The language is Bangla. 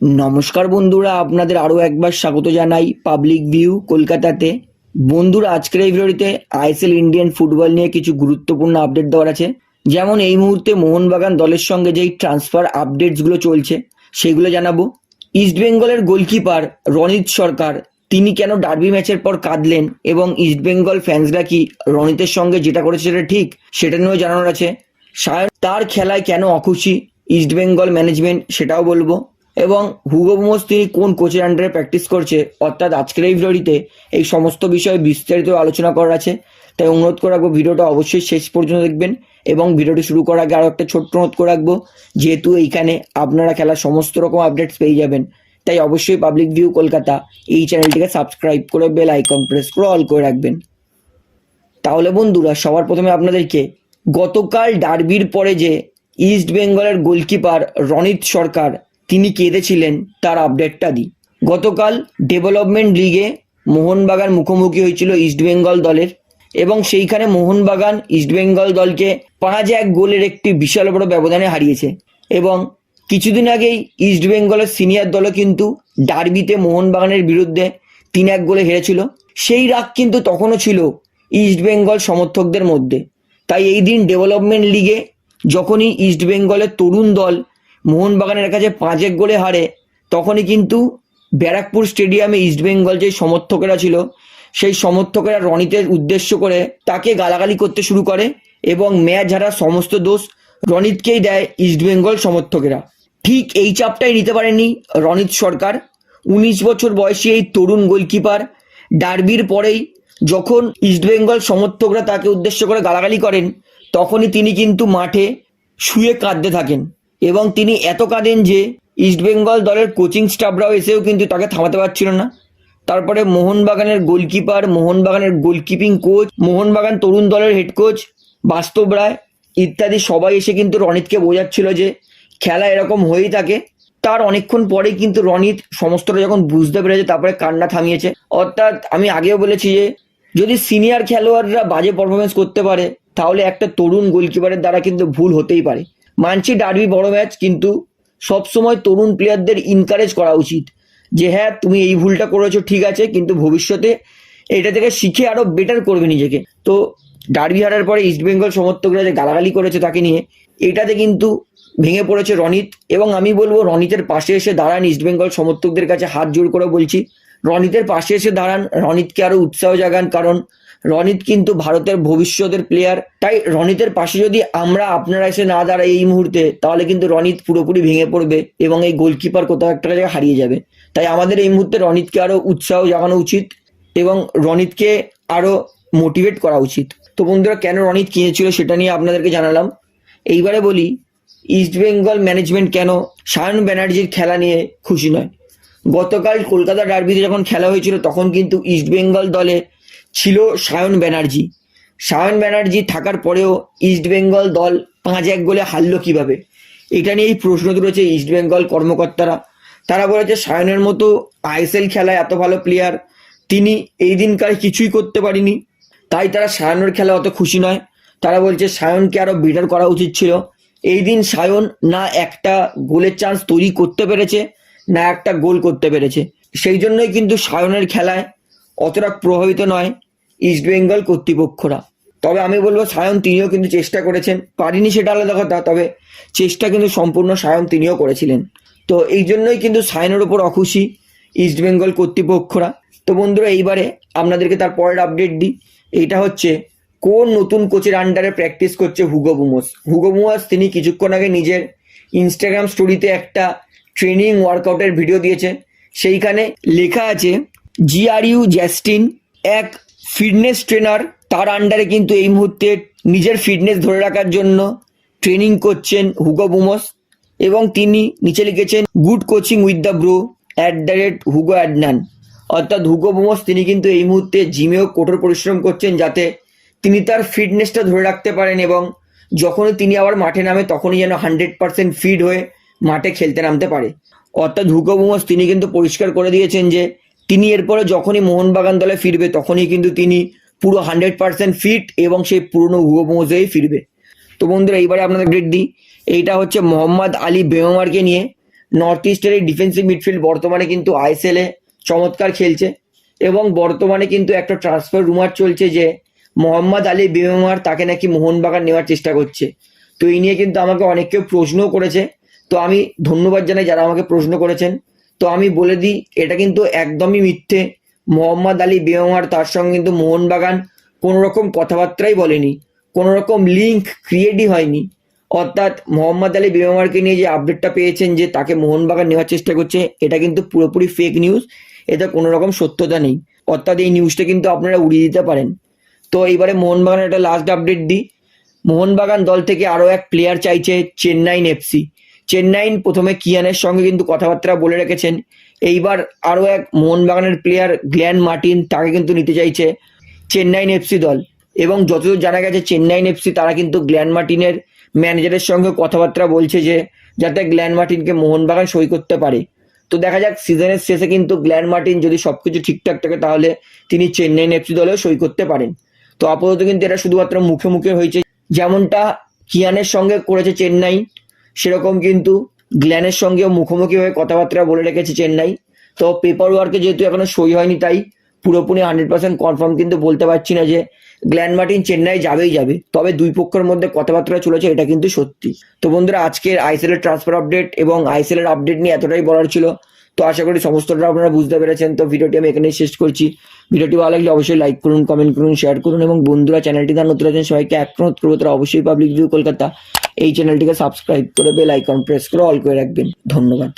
নমস্কার বন্ধুরা, আপনাদের আরও একবার স্বাগত জানাই পাবলিক ভিউ কলকাতাতে। বন্ধুরা, আজকের এই ভিডিওটিতে আইএসএল ইন্ডিয়ান ফুটবল নিয়ে কিছু গুরুত্বপূর্ণ আপডেট দেওয়ার আছে। যেমন এই মুহূর্তে মোহনবাগান দলের সঙ্গে যেই ট্রান্সফার আপডেটসগুলো চলছে, সেগুলো জানাব। ইস্টবেঙ্গলের গোলকিপার রনিত সরকার, তিনি কেন ডার্বি ম্যাচের পর কাঁদলেন এবং ইস্টবেঙ্গল ফ্যান্সরা কি রনিতের সঙ্গে যেটা করেছে সেটা ঠিক, সেটা নিয়েও জানানোর আছে। তার খেলায় কেন অখুশি? ইস্টবেঙ্গল ম্যানেজমেন্ট সেটাও বলব। এবং হুগো বোমস তিনি কোন কোচের আন্ডারে প্র্যাকটিস করছে, অর্থাৎ আজকের এই ভিডিওটিতে এই সমস্ত বিষয়ে বিস্তারিত আলোচনা করার আছে। তাই অনুরোধ করে রাখব, ভিডিওটা অবশ্যই শেষ পর্যন্ত দেখবেন এবং ভিডিওটি শুরু করার আগে আরও একটা ছোট্ট অনুরোধ করে রাখব, যেহেতু এইখানে আপনারা খেলার সমস্ত রকম আপডেটস পেয়ে যাবেন, তাই অবশ্যই পাবলিক ভিউ কলকাতা এই চ্যানেলটিকে সাবস্ক্রাইব করে বেল আইকন প্রেস করে অল করে রাখবেন। তাহলে বন্ধুরা, সবার প্রথমে আপনাদেরকে গতকাল ডার্বির পরে যে ইস্ট বেঙ্গলের গোলকিপার রনিত সরকার তিনি কেঁদেছিলেন তার আপডেটটা দিই গতকাল ডেভেলপমেন্ট লিগে মোহনবাগান মুখোমুখি হয়েছিল ইস্টবেঙ্গল দলের এবং সেইখানে মোহনবাগান ইস্টবেঙ্গল দলকে পাঁচ এক গোলের একটি বিশাল বড় ব্যবধানে হারিয়েছে এবং কিছুদিন আগেই ইস্টবেঙ্গলের সিনিয়র দলও কিন্তু ডার্বিতে মোহনবাগানের বিরুদ্ধে তিন এক গোলে হেরেছিল। সেই রাগ কিন্তু তখনও ছিল ইস্টবেঙ্গল সমর্থকদের মধ্যে। তাই এই দিন ডেভেলপমেন্ট লিগে যখনই ইস্টবেঙ্গলের তরুণ দল মোহনবাগানের কাছে পাঁচ এক গোলে হারে, তখনই কিন্তু ব্যারাকপুর স্টেডিয়ামে ইস্ট বেঙ্গল যে সমর্থকেরা ছিল, সেই সমর্থকেরা রনিতের উদ্দেশ্য করে তাকে গালাগালি করতে শুরু করে এবং ম্যাচ হারার সমস্ত দোষ রনিতকেই দেয় ইস্ট বেঙ্গল সমর্থকেরা। ঠিক এই চাপটাই নিতে পারেনি রনিত সরকার। উনিশ বছর বয়সী এই তরুণ গোলকিপার, ডার্বির পরেই যখন ইস্টবেঙ্গল সমর্থকরা তাকে উদ্দেশ্য করে গালাগালি করেন, তখনই তিনি কিন্তু মাঠে শুয়ে কাঁদতে থাকেন। এবং তিনি এত কাঁদেন যে ইস্টবেঙ্গল দলের কোচিং স্টাফরাও এসেও কিন্তু তাকে থামাতে পারছিল না। তারপরে মোহনবাগানের গোলকিপার মোহনবাগানের গোলকিপিং কোচ মোহনবাগান তরুণ দলের হেড কোচ বাস্তব রায় ইত্যাদি সবাই এসে কিন্তু রনিতকে বোঝাচ্ছিল যে খেলা এরকম হয়েই থাকে। তার অনেকক্ষণ পরেই কিন্তু রনিত সমস্তটা যখন বুঝতে পেরেছে, তারপরে কান্না থামিয়েছে। অর্থাৎ আমি আগেও বলেছি যে, যদি সিনিয়র খেলোয়াড়রা বাজে পারফরমেন্স করতে পারে, তাহলে একটা তরুণ গোলকিপারের দ্বারা কিন্তু ভুল হতেই পারে। মানছি ডার্বি বড় ম্যাচ, কিন্তু সবসময় তরুণ প্লেয়ারদের ইনকারেজ করা উচিত। যে হ্যাঁ তুমি এই ভুলটা করেছ, ঠিক আছে, কিন্তু ভবিষ্যতে এটা থেকে শিখে আরও বেটার করবে নিজেকে। তো ডার্বি হারার পরে ইস্টবেঙ্গল সমর্থকরা যে গালাগালি করেছে তাকে নিয়ে, এটাতে কিন্তু ভেঙে পড়েছে রনিত। এবং আমি বলব, রনিতের পাশে এসে দাঁড়ান ইস্টবেঙ্গল সমর্থকদের কাছে হাত জোর করে বলছি। রনিতের পাশে এসে দাঁড়ান। রনিতকে আরও উৎসাহ জাগান, কারণ রনিত কিন্তু ভারতের ভবিষ্যতের প্লেয়ার তাই রনিতের পাশে যদি আমরা আপনারা এসে না দাঁড়াই এই মুহূর্তে, তাহলে কিন্তু রনিত পুরোপুরি ভেঙে পড়বে এবং এই গোলকিপার কোথাও একটা জায়গায় হারিয়ে যাবে। তাই আমাদের এই মুহূর্তে রনিতকে আরও উৎসাহ জাগানো উচিত এবং রনিতকে আরও মোটিভেট করা উচিত। তো বন্ধুরা, কেন রনিত কিনেছিল সেটা নিয়ে আপনাদেরকে জানালাম। এইবারে বলি ইস্টবেঙ্গল ম্যানেজমেন্ট কেন সায়ন ব্যানার্জির খেলা নিয়ে খুশি নয়? গতকাল কলকাতা ডার্বিতে যখন খেলা হয়েছিল, তখন কিন্তু ইস্টবেঙ্গল দলে ছিল সায়ন ব্যানার্জি। সায়ন ব্যানার্জি থাকার পরেও ইস্টবেঙ্গল দল পাঁচ এক গোলে হারলো কীভাবে? এটা নিয়েই প্রশ্ন তুলেছে ইস্টবেঙ্গল কর্মকর্তারা। তারা বলেছে, সায়নের মতো আইএসএল খেলায় এত ভালো প্লেয়ার তিনি এই দিনকার কিছুই করতে পারিনি। তাই তারা সায়নের খেলা অত খুশি নয়। তারা বলছে, সায়নকে আরও বেটার করা উচিত ছিল। এই দিন সায়ন না একটা গোলের চান্স তৈরি করতে পেরেছে। না একটা গোল করতে পেরেছে। সেই জন্যই কিন্তু সায়নের খেলায় অতটা প্রভাবিত নয় ইস্টবেঙ্গল কর্তৃপক্ষরা। তবে আমি বলব, সায়ন তিনিও কিন্তু চেষ্টা করেছেন। পারিনি সেটা আলাদা কথা, তবে চেষ্টা কিন্তু সম্পূর্ণ সায়ন তিনিও করেছিলেন। তো এই জন্যই কিন্তু সায়নের ওপর অখুশি ইস্টবেঙ্গল কর্তৃপক্ষরা। তো বন্ধুরা, এইবারে আপনাদেরকে তার পরের আপডেট দিই। এইটা হচ্ছে, কোন নতুন কোচের আন্ডারে প্র্যাকটিস করছে হুগো বুমোস? হুগো বুমোস তিনি কিছুক্ষণ আগে নিজের ইনস্টাগ্রাম স্টোরিতে একটা ট্রেনিং ওয়ার্কআউটের ভিডিও দিয়েছে। সেইখানে লেখা আছে, জিআরইউ জ্যাস্টিন, এক ফিটনেস ট্রেনার, তার আন্ডারে কিন্তু এই মুহূর্তে নিজের ফিটনেস ধরে রাখার জন্য ট্রেনিং করছেন হুগো বুমস এবং তিনি নিচে লিখেছেন, good coaching with the bro, at the rate Hugo Adnan. অর্থাৎ হুগো বুমোস তিনি কিন্তু এই মুহূর্তে জিমেও কঠোর পরিশ্রম করছেন যাতে তিনি তার ফিটনেসটা ধরে রাখতে পারেন এবং যখনই তিনি আবার মাঠে নামে তখনই যেন হান্ড্রেড পার্সেন্ট ফিট হয়ে মাঠে খেলতে নামতে পারে। অর্থাৎ হুগো বুমোস তিনি কিন্তু পরিষ্কার করে দিয়েছেন যে, তিনি এরপরে যখনই মোহনবাগান দলে ফিরবে, তখনই কিন্তু তিনি পুরো হান্ড্রেড পার্সেন্ট ফিট এবং সেই পুরনো হুগো বুমোস ফিরবে। তো বন্ধুরা, এইবারে আপনাদের গ্রেড দিই। এইটা হচ্ছে মোহাম্মদ আলী বেমারকে নিয়ে নর্থ ইস্টের এই ডিফেন্সিভ মিডফিল্ড বর্তমানে কিন্তু আইএসএল এ চমৎকার খেলছে এবং বর্তমানে কিন্তু একটা ট্রান্সফার রুমার চলছে যে, মোহাম্মদ আলী বেমার তাকে নাকি মোহনবাগান নেওয়ার চেষ্টা করছে। তো এই নিয়ে কিন্তু আমাকে অনেক কেউ প্রশ্নও করেছে। তো আমি ধন্যবাদ জানাই যারা আমাকে প্রশ্ন করেছেন। তো আমি বলে দিই, এটা কিন্তু একদমই মিথ্যে। মোহাম্মদ আলী বেমার তার সঙ্গে কিন্তু মোহনবাগান কোনো রকম কথাবার্তাই বলেনি। কোনো রকম লিঙ্ক ক্রিয়েটই হয়নি। অর্থাৎ মোহাম্মদ আলী বেমারকে নিয়ে যে আপডেটটা পেয়েছেন যে তাকে মোহনবাগান নেওয়ার চেষ্টা করছে, এটা কিন্তু পুরোপুরি ফেক নিউজ এতে কোনো রকম সত্যতা নেই। অর্থাৎ এই নিউজটা কিন্তু আপনারা উড়িয়ে দিতে পারেন। তো এইবারে মোহনবাগানের একটা লাস্ট আপডেট দিই। মোহনবাগান দল থেকে আরও এক প্লেয়ার চাইছে, চেন্নাইন এফসি। চেন্নাইন প্রথমে কিয়ানের সঙ্গে কিন্তু কথাবার্তা বলে রেখেছেন। এইবার আরও এক মোহনবাগানের প্লেয়ার গ্ল্যান মার্টিন তাকে কিন্তু নিতে চাইছে চেন্নাইন এফসি দল। এবং যতদূর জানা গেছে চেন্নাইন এফসি তারা কিন্তু গ্ল্যান মার্টিনের ম্যানেজারের সঙ্গে কথাবার্তা বলছে যে, যাতে গ্ল্যান মার্টিনকে মোহনবাগান সই করতে পারে। তো দেখা যাক, সিজনের শেষে কিন্তু গ্ল্যান মার্টিন যদি সবকিছু ঠিকঠাক থাকে, তাহলে তিনি চেন্নাইন এফসি দলেও সই করতে পারেন। তো আপাতত কিন্তু এটা শুধুমাত্র মুখে মুখে হয়েছে। যেমনটা কিয়ানের সঙ্গে করেছে চেন্নাই সেরকম কিন্তু গ্ল্যানের সঙ্গেও মুখোমুখি হয়ে কথাবার্তা বলে রেখেছে চেন্নাই। তো পেপার ওয়ার্কে যেহেতু এখনও সই হয়নি, তাই পুরোপুরি হান্ড্রেড পার্সেন্ট কনফার্ম কিন্তু বলতে পারছি না যে গ্ল্যান মার্টিন চেন্নাই যাবেই যাবে। তবে দুই পক্ষের মধ্যে কথাবার্তা চলেছে, এটা কিন্তু সত্যি। তো বন্ধুরা, আজকের আইসেল এর ট্রান্সফার আপডেট এবং আইসেল এর আপডেট নিয়ে এতটাই বলার ছিল। তো আশা করি সমস্তটা আপনারা বুঝতে পেরেছেন। তো ভিডিওটি আমি এখানেই শেষ করছি। ভিডিওটি ভালো লাগলে অবশ্যই লাইক করুন কমেন্ট করুন শেয়ার করুন এবং বন্ধুরা চ্যানেলটি তার নতুন আছেন, সবাইকে এক অনুরোধ করব, তারা অবশ্যই পাবলিক ভিউ কলকাতা এই চ্যানেলটিকে সাবস্ক্রাইব করে বেল আইকন প্রেস করে অল করে রাখবেন। ধন্যবাদ।